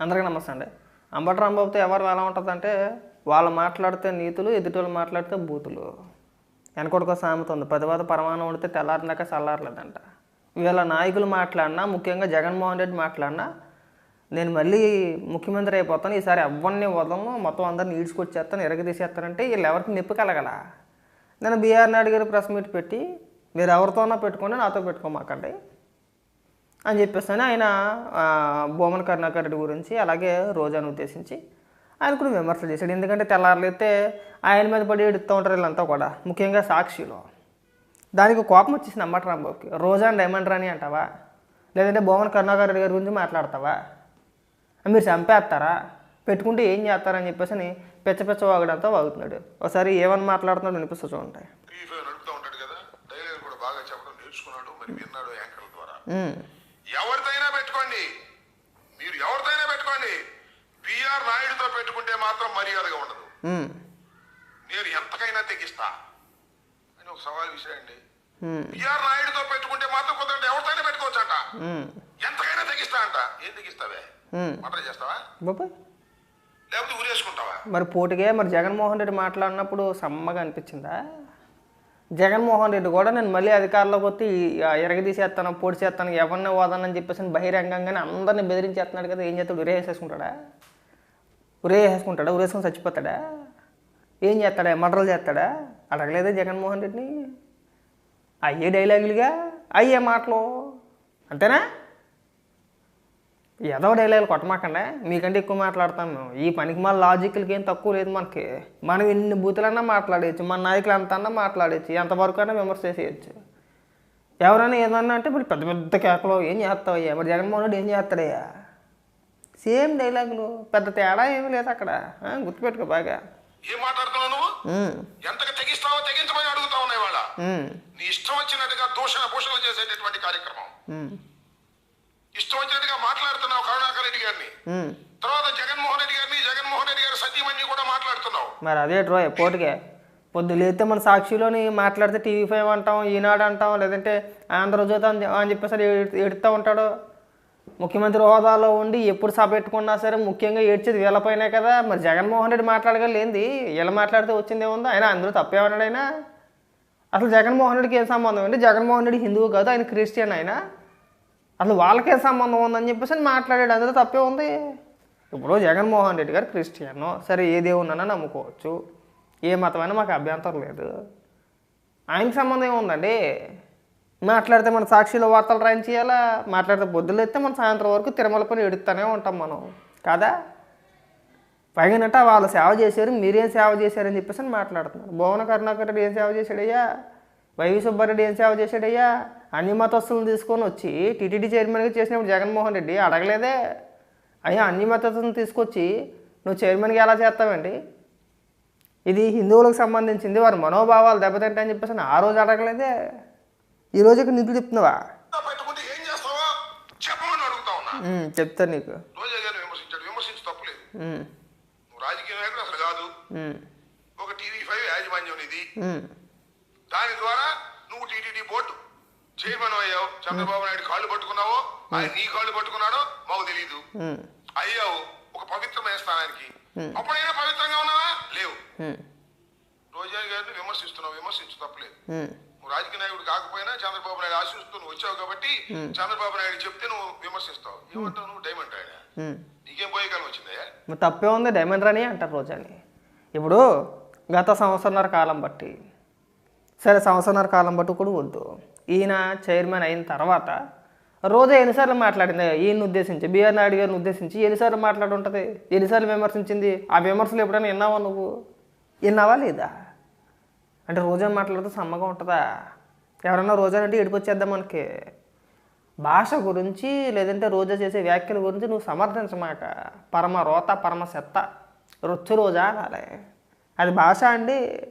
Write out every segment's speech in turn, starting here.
అందరికీ నమస్తే అండి. అంబటి రాంబాబుతో ఎవరు ఎలా ఉంటుందంటే వాళ్ళు మాట్లాడితే నీతులు ఎదుటోళ్ళు మాట్లాడితే బూతులు. వెనకొడుకో సామెత ఉంది. పదివాత పరమాణం ఉడితే తెల్లారినాక చల్లారలేదంట. వీళ్ళ నాయకులు మాట్లాడినా ముఖ్యంగా జగన్మోహన్ రెడ్డి మాట్లాడినా నేను మళ్ళీ ముఖ్యమంత్రి అయిపోతాను ఈసారి ఎవరిని వదలను మొత్తం అందరిని ఈడ్చుకొచ్చేస్తాను ఎరగదీసేస్తానంటే వీళ్ళు ఎవరికి నొప్పి కలగల? నేను బీఆర్ నాయుడు గారు ప్రెస్ మీట్ పెట్టి మీరు ఎవరితోనో పెట్టుకోండి నాతో పెట్టుకోమాకండి. అని చెప్పేసి అని ఆయన ఆ, బొమ్మన కరుణాకర్ రెడ్డి గురించి అలాగే రోజాను ఉద్దేశించి ఆయన కూడా విమర్శలు చేశాడు. ఎందుకంటే తెల్లారులైతే ఆయన మీద పడి ఎడుతూ ఉంటారు వీళ్ళంతా కూడా ముఖ్యంగా సాక్షిలో. దానికి కోపం వచ్చేసింది అమ్మట రాంబాబుకి. రోజా డైమండ్ రాణి అంటావా? లేదంటే బొమ్మన కరుణాకర్ రెడ్డి గారి గురించి మాట్లాడతావా? మీరు చంపేస్తారా? పెట్టుకుంటే ఏం చేస్తారని చెప్పేసి అని పెచ్చ పెచ్చ వాగడంతో వాగుతున్నాడు. ఒకసారి ఏమని మాట్లాడుతున్నాడు వినిపిస్తూ చూడండి. టీవీ ఫైవ్ నడుపుతూ ఉంటాడు కదా డైలాగ్ కూడా బాగా చెప్పడం నేర్చుకున్నాడు మరి విన్నాడు యాంకర్ల ద్వారా. ఉమ్, ఎవరితైనా పెట్టుకోండి. మీరు ఎవరితైనా పెట్టుకోండి. బిఆర్ నాయుడుతో పెట్టుకుంటే మాత్రం మర్యాదగా ఉండదు. నేను ఎంతకైనా తెగిస్తా. అని ఒక సవాల్ ఉమ్, బిఆర్ నాయుడుతో పెట్టుకుంటే మాత్రం కుదరంటే ఎవరితైనా పెట్టుకోవచ్చంట. ఉమ్, ఎంతకైనా తెగిస్తా అంట. ఏం తెగిస్తావే. మటర్ చేస్తావా? లేకపోతే ఊరేసుకుంటావా? మరి పోటీగా మరి జగన్మోహన్ రెడ్డి మాట్లాడినప్పుడు సమ్మగా అనిపించిందా? జగన్మోహన్ రెడ్డి కూడా నేను మళ్ళీ అధికారంలోకి వచ్చి ఎరగదీసేస్తాను పొడి చేస్తాను ఎవరిని వదనని చెప్పేసి బహిరంగంగానే అందరిని బెదిరించేస్తున్నాడు కదా ఏం చేస్తాడు? ఉరేసేసుకుంటాడా ఉరేసేసుకుంటాడా ఉరే ఉరేసుకుని చచ్చిపోతాడా? ఏం చేస్తాడా? మర్డర్లు చేస్తాడా? అడగలేదే జగన్మోహన్ రెడ్డిని? అయ్యే డైలాగులుగా అయ్యే మాటలు. అంతేనా? ఏదో డైలాగులు కొట్టమాకండి. మీకంటే ఎక్కువ మాట్లాడతాం మేము. ఈ పనికి మన లాజిక్లకి ఏం తక్కువ లేదు మనకి. మనం ఎన్ని బూతులన్నా మాట్లాడేయచ్చు. మన నాయకులు ఎంతన్నా మాట్లాడేయచ్చు. ఎంతవరకు అయినా విమర్శ చేసేయచ్చు ఎవరైనా ఏదన్నా అంటే మరి పెద్ద పెద్ద కేకలు ఏం చేస్తావయ్యా మరి జగన్మోహన్ రెడ్డి ఏం చేస్తాడయ్యా? సేమ్ డైలాగులు పెద్ద తేడా ఏమీ లేదు అక్కడ. గుర్తుపెట్టుకో బాగా. ఏం మాట్లాడుతున్నావు నువ్వు? ఉమ్, ఎంతకు తెగిస్తావో తెగించమని అడుగుతా ఉన్నాయి వాళ్ళ ఉమ్, నీ ఇష్టం వచ్చినట్టుగా దూషణ చేసేటటువంటి కార్యక్రమం. ఇష్టం వచ్చినట్టుగా మాట్లాడుతున్నావు కరుణాకర్ రెడ్డి గారిని. తర్వాత జగన్మోహన్ రెడ్డి గారిని జగన్మోహన్ రెడ్డి గారి సతీమణి కూడా మాట్లాడుతున్నావు. మరి అదే ట్రోయ్ పోటీకే పొద్దు లేస్తే మన సాక్షిలోని మాట్లాడితే టీవీ ఫైవ్ అంటాం ఈనాడు అంటాం లేదంటే ఆంధ్రజ్యోతి అని అని చెప్పేసి ఎడు- ఎడుతూ ఉంటాడు. ముఖ్యమంత్రి హోదాలో ఉండి ఎప్పుడు సభ పెట్టుకున్నా సరే ముఖ్యంగా ఏడ్చేది వీళ్ళపైనే కదా. మరి జగన్మోహన్ రెడ్డి మాట్లాడగా లేనిది వీళ్ళు మాట్లాడితే వచ్చింది ఏముందో ఆయన అందులో తప్పేమన్నాడు ఆయన. అసలు జగన్మోహన్ రెడ్డికి ఏం సంబంధం? అండి జగన్మోహన్ రెడ్డి హిందువు కాదు ఆయన క్రిస్టియన్ ఆయన. అసలు వాళ్ళకే సంబంధం ఉందని చెప్పేసి అని మాట్లాడాడు. అందులో తప్పే ఉంది. ఇప్పుడు జగన్మోహన్ రెడ్డి గారు క్రిస్టియన్. సరే ఏ దేవునన్నా నమ్ముకోవచ్చు. ఏ మతమైనా మాకు అభ్యంతరం లేదు. ఆయనకి సంబంధం ఏముందండి? మాట్లాడితే మన సాక్షిలో వార్తలు రాయించేయాలా? మాట్లాడితే బొద్దులు ఎత్తే మన సాయంత్రం వరకు తిరుమల పని ఎడుతూనే ఉంటాం మనం. కాదా? పైగానట వాళ్ళు సేవ చేశారు మీరేం సేవ చేశారని చెప్పేసి అని మాట్లాడుతున్నారు. భువన కరుణాకర్ రెడ్డి ఏం సేవ చేశాడయ్యా? వైవి సుబ్బారెడ్డి ఏం సేవ చేశాడయ్యా? అన్ని మతస్థులను తీసుకొని వచ్చి టీటీడీ చైర్మన్గా చేసినప్పుడు జగన్మోహన్ రెడ్డి అడగలేదే. అయ్యా అన్ని మతస్థులను తీసుకొచ్చి నువ్వు చైర్మన్గా ఎలా చేస్తావండి ఇది హిందువులకు సంబంధించింది వారి మనోభావాలు దెబ్బతింటాయని చెప్పేసి ఆ రోజు అడగలేదే. ఈ రోజు ఇక్కడ నిధులు చెప్తున్నావా చెప్తాను నీకు. రాజకీయ నాయకుడు అసలు కాదు ఒక టీవీ ఫైవ్ యాజమాన్యం ఇది. దాని ద్వారా నువ్వు టీటీడీ బోర్డు చైర్మన్ అయ్యావు? చంద్రబాబు నాయుడు కాళ్ళు పట్టుకున్నావో? ఆయన నీ కాళ్ళు పట్టుకున్నాడో? మాకు తెలియదు అయ్యావు. ఒక పవిత్రమైన స్థానానికి. అప్పుడైనా పవిత్రంగా ఉన్నావా? లేవు. రోజా గారిని విమర్శిస్తున్నావు. విమర్శించు తప్పలేదు. నువ్వు రాజకీయ నాయకుడు కాకపోయినా చంద్రబాబు నాయుడు ఆశిస్తూ నువ్వు వచ్చావు కాబట్టి చంద్రబాబు నాయుడు చెప్తే నువ్వు విమర్శిస్తావు. ఏమంటావు నువ్వు? డైమండ్ ఉమ్. నీకేం పోయే కాలం వచ్చిందయ్యా? మరి తప్పే ఉంది డైమండ్ రాణి అంటారు రోజాని. ఇప్పుడు గత సంవత్సరంన్నర కాలం బట్టి సరే సంవత్సరంన్నర కాలం బట్టి కూడా వద్దు. ఈయన చైర్మన్ అయిన తర్వాత రోజా ఎన్నిసార్లు మాట్లాడింది? ఈయన్ని ఉద్దేశించి బిఆర్ నాయుడు గారిని ఉద్దేశించి ఎన్నిసార్లు మాట్లాడి ఉంటుంది? ఎన్నిసార్లు విమర్శించింది? ఆ విమర్శలు ఎప్పుడైనా విన్నావా నువ్వు? విన్నావా లేదా? అంటే రోజా మాట్లాడితే సమ్మగా ఉంటుందా? ఎవరన్నా రోజా అంటే ఏడిపొచ్చేద్దాం మనకి. భాష గురించి లేదంటే రోజా చేసే వ్యాఖ్యల గురించి నువ్వు సమర్థించమాక. పరమ రోత పరమ సెత్త రొచ్చు రోజా అనాలి. అది భాష అండి.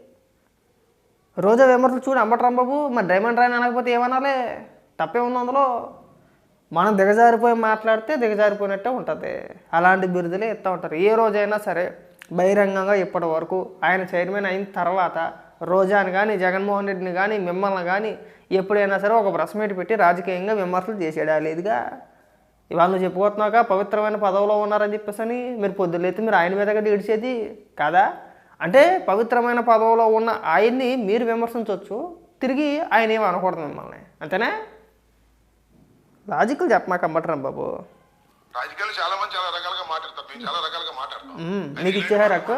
రోజా విమర్శలు చూడు అంబటరాంబాబు మరి డైమండ్ రాయన్ అనకపోతే ఏమనాలే? తప్పే ఉంది అందులో. మనం దిగజారిపోయి మాట్లాడితే దిగజారిపోయినట్టే ఉంటుంది. అలాంటి బిరుదులే ఇస్తూ ఉంటారు. ఏ రోజైనా సరే బహిరంగంగా ఇప్పటి వరకు ఆయన చైర్మన్ అయిన తర్వాత రోజాని కానీ జగన్మోహన్ రెడ్డిని కానీ మిమ్మల్ని కానీ ఎప్పుడైనా సరే ఒక ప్రెస్ మీట్ పెట్టి రాజకీయంగా విమర్శలు చేసాడా లేదుగా? ఇవాళ నువ్వు చెప్పుకోతున్నాక పవిత్రమైన పదవిలో ఉన్నారని చెప్పేసి అని మీరు పొద్దులైతే మీరు ఆయన మీదగా ఇడిచేది కాదా? అంటే పవిత్రమైన పదవిలో ఉన్న ఆయన్ని మీరు విమర్శించవచ్చు తిరిగి ఆయన ఏమి అనకూడదు మిమ్మల్ని. అంతేనా? లాజికల్ చెప్పమాక అమ్మటరం బాబు? రాజకీయాలు చాలా మంది చాలా రకాలుగా మాట్లాడతారు. మేము చాలా రకాలుగా మాట్లాడతాం. మీకు ఇచ్చారా అక్క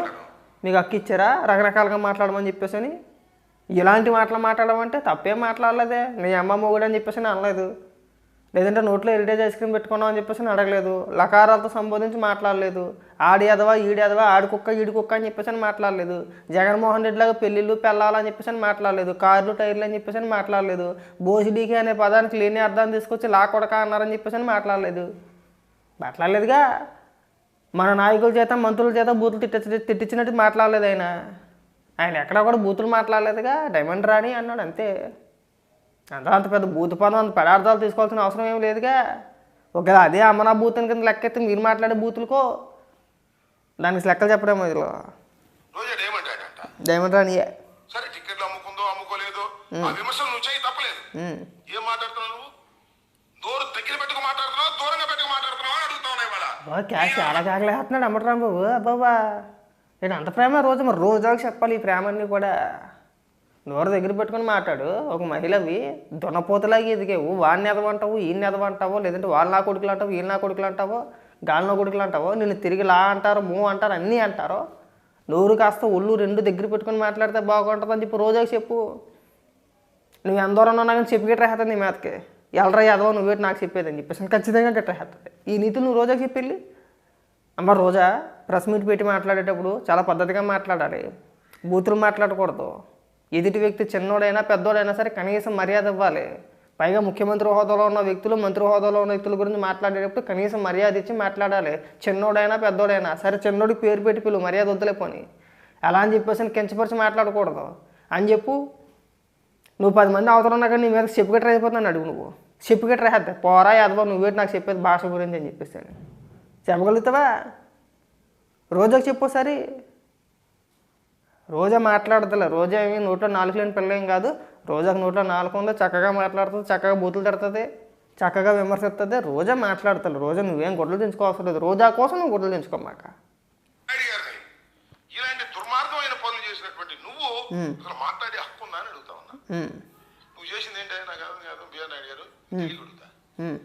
మీకు అక్క ఇచ్చారా? రకరకాలుగా మాట్లాడమని చెప్పేసి అని ఇలాంటి మాటలు మాట్లాడమంటే తప్పేం మాట్లాడలేదే. నీ అమ్మ మొగుడు అని చెప్పేసి అని అనలేదు. లేదంటే నోట్లో హెరిటేజ్ ఐస్ క్రీమ్ పెట్టుకున్నావు అని చెప్పేసి అడగలేదు. లకారాలతో సంబోధించి మాట్లాడలేదు. ఆడి ఎదవా ఈడు ఎదవా ఆడి కుక్క ఈడి కుక్క అని చెప్పేసి అని మాట్లాడలేదు. జగన్మోహన్ రెడ్డి లాగా పెళ్ళిళ్ళు పెళ్ళాలని చెప్పేసి అని మాట్లాడలేదు. కార్లు టైర్లు అని చెప్పేసి అని మాట్లాడలేదు బోసిడీకి అనే పదానికి లేని అర్థాన్ని తీసుకొచ్చి లా కొడక అన్నారని చెప్పేసి అని మాట్లాడలేదు. మాట్లాడలేదుగా. మన నాయకుల చేత మంత్రుల చేత బూతులు తిట్టించి తిట్టించినట్టు మాట్లాడలేదు ఆయన. ఆయన ఎక్కడ కూడా బూతులు మాట్లాడలేదుగా. డైమండ్ రాణి అన్నాడు అంతే. అంత అంత పెద్ద బూతు పదం అంత పదార్థాలు తీసుకోవాల్సిన అవసరం ఏం లేదుగా. ఒకవేళ అదే అమ్మనా బూతుని కింద లెక్కెత్తి మీరు మాట్లాడే బూతులకో దానికి లెక్కలు చెప్పడం ఇదిలో డైమండ్ రాణియే సరే టికెట్లు అమ్ముకుందో అమ్ముకోలేదో ఆ విమర్శలు నువ్వు చేయి తప్పలేదు. ఏం మాట్లాడుతున్నావు నువ్వు? దూరం దగ్గర పెట్టుకు మాట్లాడుతున్నావు దూరంగా పెట్టుకు మాట్లాడుతున్నావు అని అడుగుతా ఉన్నాయి ఇవాళ. బాబా క్యాష్ చాలా కాకలేస్తున్నాడు అమ్మటరాం బాబు. అబ్బాబా నేను అంత ప్రేమ రోజు మరి రోజుకి చెప్పాలి ఈ ప్రేమన్నీ కూడా. నోరు దగ్గర పెట్టుకొని మాట్లాడు. ఒక మహిళవి దున్నపోతలాగి ఎదిగేవు. వాడిని ఎదవంటావు ఈయన్ని ఎదవంటావో లేదంటే వాళ్ళ నా కొడుకులు అంటావు వీళ్ళ నా కొడుకులు అంటావో. గాలిన కొడుకులు అంటావో నిన్ను తిరిగి లా అంటారు మూ అంటారు అన్నీ అంటారు నోరు కాస్త ఒళ్ళు రెండు దగ్గర పెట్టుకొని మాట్లాడితే బాగుంటుందని చెప్పి రోజాకి చెప్పు. నువ్వు ఎంత దూరం ఉన్నా కానీ చెప్పి గట్రేస్తుంది నీ మీదకి ఎలరా యాదవ నువ్వేటి నాకు చెప్పేది అని చెప్పేసి ఖచ్చితంగా గట్రేస్తుంది ఈ నీతులు నువ్వు రోజాకి చెప్పెళ్ళి అమ్మ రోజా ప్రెస్ మీట్ పెట్టి మాట్లాడేటప్పుడు చాలా పద్ధతిగా మాట్లాడాలి. బూతులు మాట్లాడకూడదు. ఎదుటి వ్యక్తి చిన్నోడైనా పెద్దోడైనా సరే కనీసం మర్యాద ఇవ్వాలి. పైగా ముఖ్యమంత్రి హోదాలో ఉన్న వ్యక్తులు మంత్రి హోదాలో ఉన్న వ్యక్తుల గురించి మాట్లాడేటప్పుడు కనీసం మర్యాద ఇచ్చి మాట్లాడాలి. చిన్నోడైనా పెద్దోడైనా సరే చిన్నోడికి పేరు పెట్టి పిలువు మర్యాద వద్దులే పోని. అలా అని చెప్పేసి కించపరిచి మాట్లాడకూడదు. అని చెప్పు నువ్వు పది మంది అవసరం ఉన్నా కానీ నీ మీద చెప్పుగట్ర అయిపోతున్నాను అడుగు నువ్వు. చెప్పుగట్ర వేస్తే పోరా యాదవ నువ్వేటి నాకు చెప్పేది భాష గురించి అని చెప్పేసాను చెప్పగలుగుతావా? రోజాకి చెప్పు సరే రోజా మాట్లాడతలే రోజా ఏమి నోట్లో నాలుగు లేని పిల్ల ఏం కాదు. రోజాకి నోట్లో నాలుగు ఉందో చక్కగా మాట్లాడుతుంది చక్కగా బూతులు తిడుతుంది చక్కగా విమర్శిస్తుంది రోజా మాట్లాడతలే. రోజా నువ్వేం గుడ్లు తెంచుకోవాల్సిన లేదు. రోజా కోసం నువ్వు గుడ్లు తెంచుకోమాక. ఇలాంటి దుర్మార్గమైన పనులు చేసినటువంటి నువ్వు అసలు మాట్లాడే హక్కు ఉందా అని అడుగుతా ఉన్నా. నువ్వు చేసింది ఏంటి? నాకు అర్థం కాదు. బిఆర్ నాయుడు గారు తెలియ అడుగుతా ఉమ్,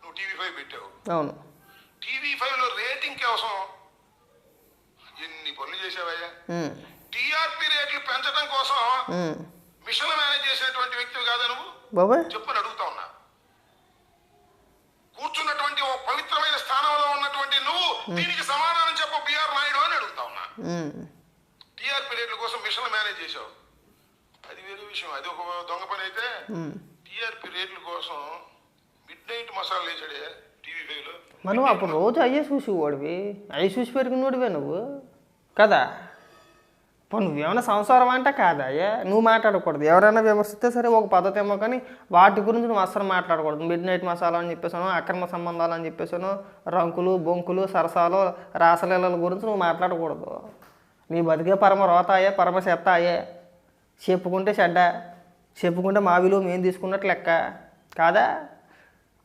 నువ్వు టీవీ ఫైవ్ పెట్టావు. అవును. టీవీ ఫైవ్లో రేటింగ్ కోసం ఎన్ని పనులు చేసావయ్యా? టీఆర్పీ రేట్లు పెంచడం కోసం. మిషన్ మేనేజ్ చేసినటువంటి వ్యక్తివి కాదా నువ్వు? బాబాయ్. చెప్పని అడుగుతా ఉన్నా. కూర్చున్నటువంటి ఓ పవిత్రమైన స్థానంలో ఉన్నటువంటి నువ్వు దీనికి సమాధానం చెప్పు బిఆర్ నాయుడు అని అడుగుతా ఉన్నా. టీఆర్పీ రేట్ల కోసం మిషన్ మేనేజ్ చేశావు. అది వేరే విషయం అది ఒక దొంగ పని అయితే. టీఆర్పీ రేట్ల కోసం మిడ్ నైట్ మసాలా వేసాడే మనం అప్పుడు రోజు అయ్యే చూసి ఓడివి? అయ్యి చూసి పెరిగినోడివే నువ్వు. కదా? ఇప్పుడు నువ్వేమైనా సంసారం అంటే కాదయ్యా నువ్వు మాట్లాడకూడదు. ఎవరైనా విమర్శిస్తే సరే ఒక పద్ధతి ఏమో కానీ వాటి గురించి నువ్వు అస్సలు మాట్లాడకూడదు. మిడ్ నైట్ మసాలా అని చెప్పేసాను అక్రమ సంబంధాలు అని చెప్పేసాను రంకులు బొంకులు సరసాలు రాసలీలల గురించి నువ్వు మాట్లాడకూడదు. నీ బతికే పరమ రోత అయ్యే పరమ చెత్త అయ్యే చెప్పుకుంటే చెడ్డ చెప్పుకుంటే మా విలువ మేము తీసుకున్నట్టు లెక్క. కాదా?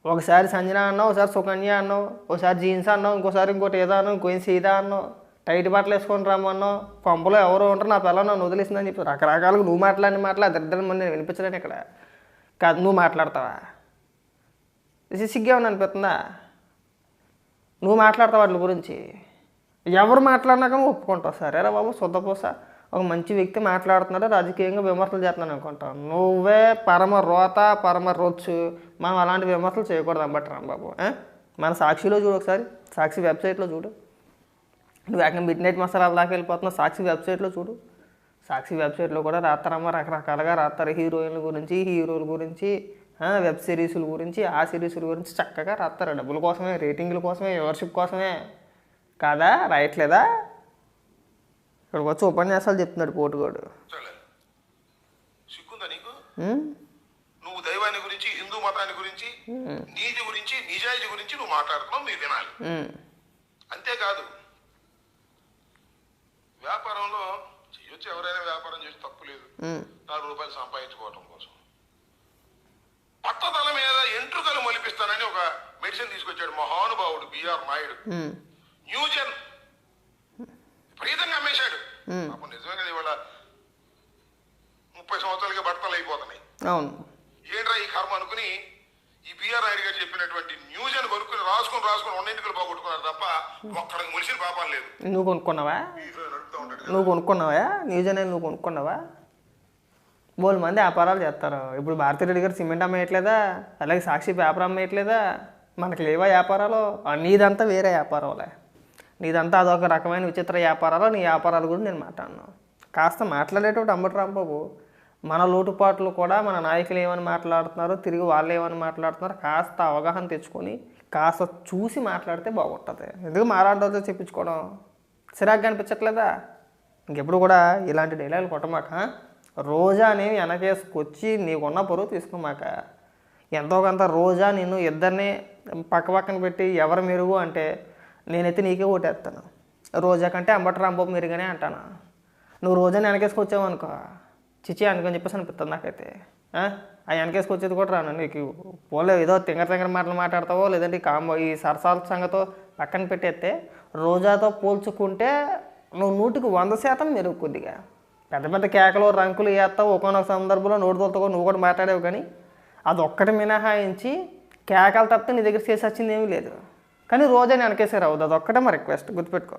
ఒకసారి సంజన అన్నావు ఒకసారి సుకన్య అన్నావు ఒకసారి జీన్స్ అన్నావు ఇంకోసారి ఇంకోటి ఏదో అన్నావు ఇంకో సీదా అన్నావు. టైట్ బట్టలు వేసుకొని రమ్మన్నావు కొంపలో ఎవరు ఉంటారు నా పిల్లలు నన్ను వదిలేసిందని చెప్పి రకరకాలుగా నువ్వు మాట్లాడిన మాటలు ఇద్దరు మంది నేను వినిపించలేను ఇక్కడ. కాదు నువ్వు మాట్లాడతావా? ఇది సిగ్గేమని అనిపిస్తుందా? నువ్వు మాట్లాడతావు వాటి గురించి? ఎవరు మాట్లాడినాక ఒప్పుకుంటావు? సరేరా బాబు శుద్ధపూస ఒక మంచి వ్యక్తి మాట్లాడుతున్నాడు రాజకీయంగా విమర్శలు చేస్తున్నాను అనుకుంటావు. నువ్వే పరమ రోత పరమ రొచ్చు. మనం అలాంటి విమర్శలు చేయకూడదు అంబట్టి బాబు మన సాక్షిలో చూడు ఒకసారి. సాక్షి వెబ్సైట్లో చూడు. నువ్వు ఏకంగా మిడ్ నైట్ మసాలాల దాకా వెళ్ళిపోతున్నావు? సాక్షి వెబ్సైట్లో చూడు. సాక్షి వెబ్సైట్లో కూడా రాస్తారమ్మా రకరకాలుగా రాస్తారు హీరోయిన్ల గురించి హీరోల గురించి వెబ్ సిరీస్ల గురించి ఆ సిరీస్ల గురించి చక్కగా రాస్తారు డబ్బుల కోసమే రేటింగ్ల కోసమే వ్యూవర్షిప్ కోసమే. కాదా? రాయట్లేదా? ఇక్కడికి వచ్చి ఉపన్యాసాలు చెప్తున్నాడు పోటుగాడు? నువ్వు దైవాన్ని గురించి హిందూ మతాన్ని గురించి నీతి గురించి నిజాయితీ గురించి నువ్వు మాట్లాడుతున్నావు మీరు వినాలి. అంతేకాదు వ్యాపారంలో చేయొచ్చు ఎవరైనా వ్యాపారం చేసి తప్పు లేదు. ఉమ్. నాలుగు రూపాయలు సంపాదించుకోవటం కోసం. పట్టదల మీద ఎంట్రుకలు మొలిపిస్తానని ఒక మెడిసిన్ తీసుకొచ్చాడు మహానుభావుడు బిఆర్ నాయుడు. న్యూజన్. విపరీతంగా అమ్మేశాడు. పాపం నిజమే కదా ఇవాళ ముప్పై సంవత్సరాలకి బట్టలు అయిపోతున్నాయి. ఏంట్రా ఈ కర్మ అనుకుని ఈ బిఆర్ నాయుడు గారు చెప్పినటువంటి న్యూస్ అని కొనుక్కుని రాసుకొని రాసుకొని రెండింటికి పోగొట్టుకున్నారు తప్ప ఒక్కడికి ములిసిన పాపం లేదు. నువ్వు కొనుక్కున్నావా? నువ్వు కొనుక్కున్నావా? న్యూజ్ అనేది నువ్వు కొనుక్కున్నావా? బోల్ మంది వ్యాపారాలు చేస్తారు. ఇప్పుడు భారతీరెడ్డి గారు సిమెంట్ అమ్మేయట్లేదా? అలాగే సాక్షి పేపర్ అమ్మేయట్లేదా? మనకి లేవా వ్యాపారాలు? నీదంతా వేరే వ్యాపారాలే. నీదంతా అదొక రకమైన విచిత్ర వ్యాపారాలు. నీ వ్యాపారాలు గురించి నేను మాట్లాడినాను కాస్త మాట్లాడేటప్పుడు అంబటి రాంబాబు. మన లోటుపాట్లు కూడా మన నాయకులు ఏమని మాట్లాడుతున్నారో తిరిగి వాళ్ళు ఏమని మాట్లాడుతున్నారో కాస్త అవగాహన తెచ్చుకొని కాస్త చూసి మాట్లాడితే బాగుంటుంది. ఎందుకు మాట్లాడదో చెప్పించుకోవడం? చిరాగ్గా అనిపించట్లేదా? ఇంకెప్పుడు కూడా ఇలాంటి డైలాగులు కొట్టమాక రోజా అనేవి వెనకేసుకొచ్చి నీకున్న పొరుగు తీసుకోమాక ఎంతో కొంత రోజా నిన్ను ఇద్దరిని పక్క పక్కన పెట్టి ఎవరు మెరుగు అంటే నేనైతే నీకే ఓటేస్తాను రోజా కంటే అంబటి రాంబాబు మెరుగనే అంటాను. నువ్వు రోజాని వెనకేసుకొచ్చావు అనుకో చిచి అనుకొని చెప్పేసి అనిపిస్తుంది నాకైతే. ఆ? వెనకేసుకొచ్చేది కూడా రాను. నీకు పోలే ఏదో తింగర తింగర మాటలు మాట్లాడతావో లేదంటే ఈ కాంబో ఈ సరసాల సంగతో పక్కన పెట్టేస్తే రోజాతో పోల్చుకుంటే నువ్వు నూటికి వంద శాతం మెరుగు కొద్దిగా పెద్ద పెద్ద కేకలు రంకులు వేస్తావు ఒకనొక సందర్భంలో నోటితో నువ్వు కూడా మాట్లాడావు కానీ అది ఒక్కటి మినహాయించి కేకలు తప్పితే నీ దగ్గర చేసి వచ్చింది ఏమీ లేదు. కానీ రోజా వెనకేసారు అవుతుంది అదొక్కటే మా రిక్వెస్ట్ గుర్తుపెట్టుకో.